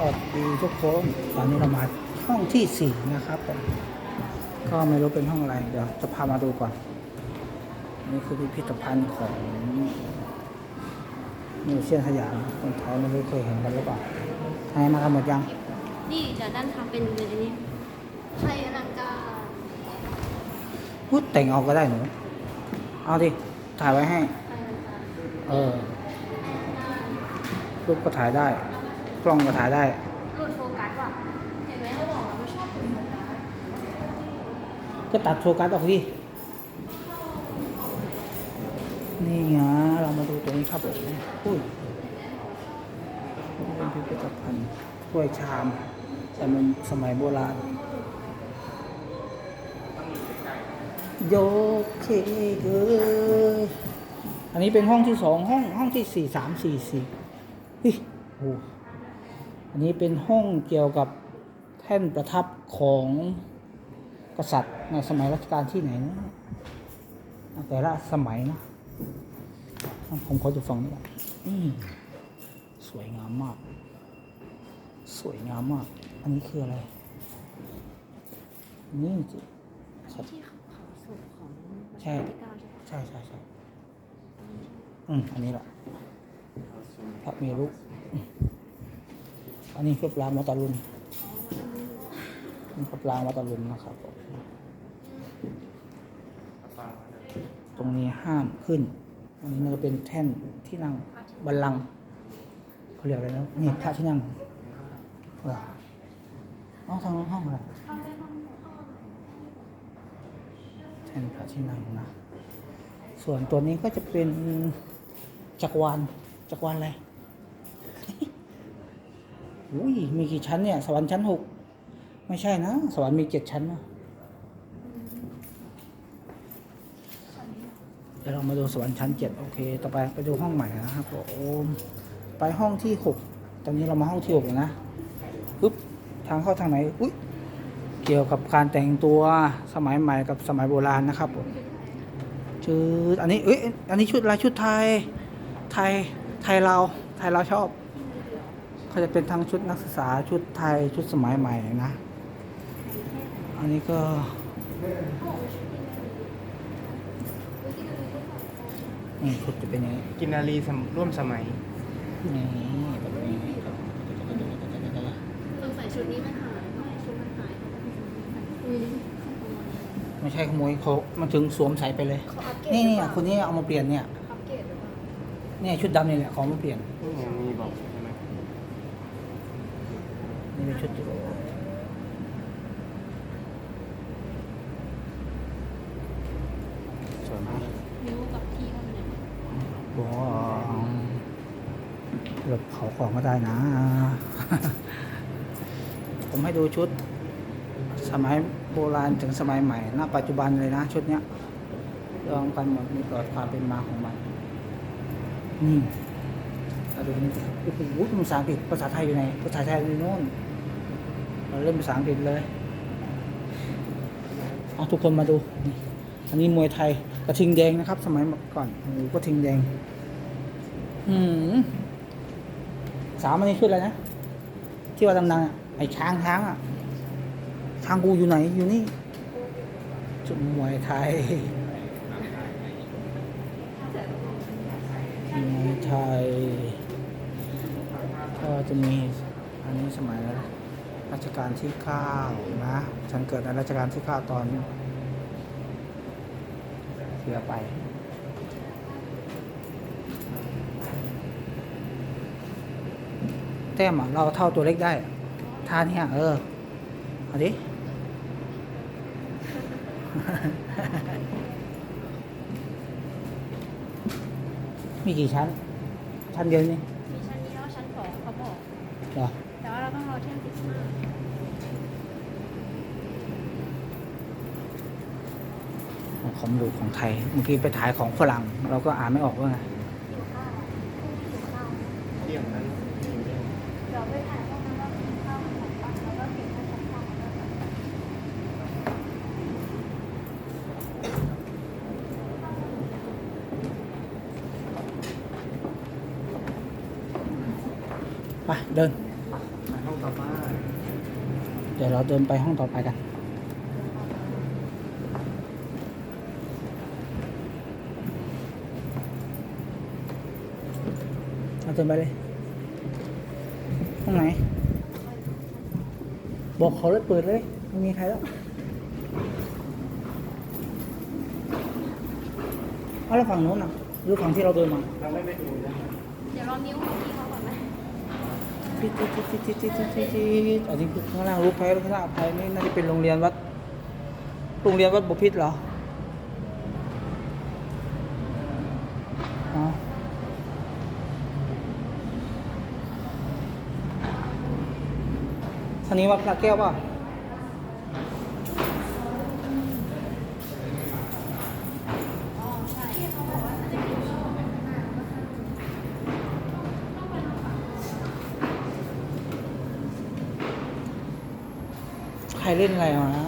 วัสดีทุกคนตอนนี้เรามาห้องที่สี่นะครับผมก็ไม่รู้เป็นห้องอะไร เดี๋ยวจะพามาดูก่อน นี่คือพิพิธภัณฑ์ของมิวเซียนสยามคนไทยไม่รู้เคยเห็นกันหรือเปล่าไทยมากันหมดยัง นี่เดี๋ยวด้านทำเป็นเป็นอันนี้ใช่อลังการพูดแต่งเอาก็ได้หนู เอาดิ ถ่ายไว้ให้ใช่อลังการเออรูปก็ถ่ายได้ก ล้องก็ถ่ายได้หลุดโฟกัสว่ะเห็นไหมเขาบอกว่าไม่ชอบหลุดโฟกัสก็ตัดโฟกัสออกดินี่ไงเรามาดูตรงนี้ครับผมอุ้ยเป็นพิพิธภัณฑ์ถ้วยชาม แต่มันสมัยโบราณโยเคเกยอันนี้เป็นห้องที่สองห้องห้องที่สี่สามสี่สี่เฮ้ยโอ้ อันนี้เป็นห้องเกี่ยวกับแท่นประทับของกษัตริย์ในสมัยรัชกาลที่ไหนนะแต่ละสมัยนะผมขอจะฟังนี่ก่อนอืมสวยงามมาก สวยงามมาก อันนี้คืออะไร นี่สิครับที่เขาเผาศพของใช่ที่เก้าใช่ปะใช่ใช่ใช่อืมอันนี้แหละพระเมรุ อันนี้คือปลามาตาลุนนี่คือปลามาตาลุนนะครับตรงนี้ห้ามขึ้น อันนี้น่าจะเป็นแท่นที่นั่งบัลลังก์เขาเรียกอะไรนะนี่พระที่นั่งเหรออ๋อทางนู้นห้องอะไรแท่นพระที่นั่งนะ ส่วนตัวนี้ก็จะเป็นจักรวาลจักรวาลอะไร อุ้ยมีกี่ชั้นเนี่ย สวรรค์ชั้นหกไม่ใช่นะ สวรรค์มีเจ็ดชั้นนะเดี๋ยวเรามาดูสวรรค์ชั้นเจ็ดโอเค ต่อไปไปดูห้องใหม่นะครับผมไปห้องที่หกตอนนี้เรามาห้องที่หกแล้วนะปึ๊บทางเข้าทางไหนอุ้ยเกี่ยวกับการแต่งตัวสมัยใหม่กับสมัยโบราณนะครับผมชุดอันนี้เอ้ยอันนี้ชุดอะไรชุดไทยไทยไทยเราไทยเราชอบ เขาจะเป็นทั้งชุดนักศึกษาชุดไทยชุดสมัยใหม่นะ อันนี้ก็นี่ชุดจะเป็นอย่างนี้กินนารีสมร่วมสมัย นี่แบบนี้สงสัยชุดนี้มันหายไม่ชุดมันหายอุ้ยไม่ใช่ขโมยเขามันถึงสวมใส่ไปเลย เขาอัปเกรดนี่หรืนี่อเปล่าคนนี้เอามาเปลี่ยนเนี่ยอัปเกรดหรือเปล่าเนี่ยชุดดำนี่แหละของมาเปลี่ยน มีบอกใช่ไหม นี่เป็นชุดสวยมากนิ้วกับที่เขาเนี่ยว้หลบเขาของก็ได้นะ ผมให้ดูชุด สมัยโบราณถึงสมัยใหม่ณปัจจุบันเลยนะ ชุดเนี้ยรองกันหมดมีประวัติความเป็นมาของมัน นี่เราดูนี่โอ้โหภาษาอังกฤษภาษาไทยอยู่ไหนภาษาไทยอยู่โน่น เราเล่นภาษาอังกฤษเลยเอาทุกคนมาดู อันนี้มวยไทยกระทิงแดงนะครับ สมัยก่อนโอ้กระทิงแดง อืมสามอันนี้ชุดอะไรนะ ที่ว่าดังๆไอ้ช้างช้างอะช้างกูอยู่ไหนอยู่นี่ชุดมวยไทยมวยไทยก็จะมีอันนี้สมัย รัชกาลที่เก้านะ ฉันเกิดในรัชกาลที่เก้าตอนเสียไปแต้มอะเราเท่าตัวเล็กได้ท่าเนี้ยเออเอาดิมีกี่ชั้น ชั้นเดียวนี่มีชั้นนี้แล้วชั้นสองเขาบอกเหรอแต่ว่าเราต้องรอ ของของดูของไทยบางทีไปถ่ายของฝรั่งเราก็อ่านไม่ออกว่าไงไปเดิน เดี๋ยวเราเดินไปห้องต่อไปกัน เราเดินไปเลยห้องไหน บอกเขาเลยเปิดเลยไม่มีใครแล้วเอาแล้วฝั่งโน้นอะหรือฝั่งที่เราเดินมาเราไม่ไปดูนะเดี๋ยวลองนิ้วของพี่เขาก่อนไหมจิ๊ดจิ๊ดจิ๊ดจิ๊ดจิ๊ดจิ๊ดจิ๊ดจิ๊ดอันนี้คือข้างล่างรูปแพ้ข้างล่างอภัยนี่น่าจะเป็นโรงเรียนวัด โรงเรียนวัดบพิตรเหรออ๋ออัน นี้วัดพระแก้วป่ะใครเล่นอะไรมานะ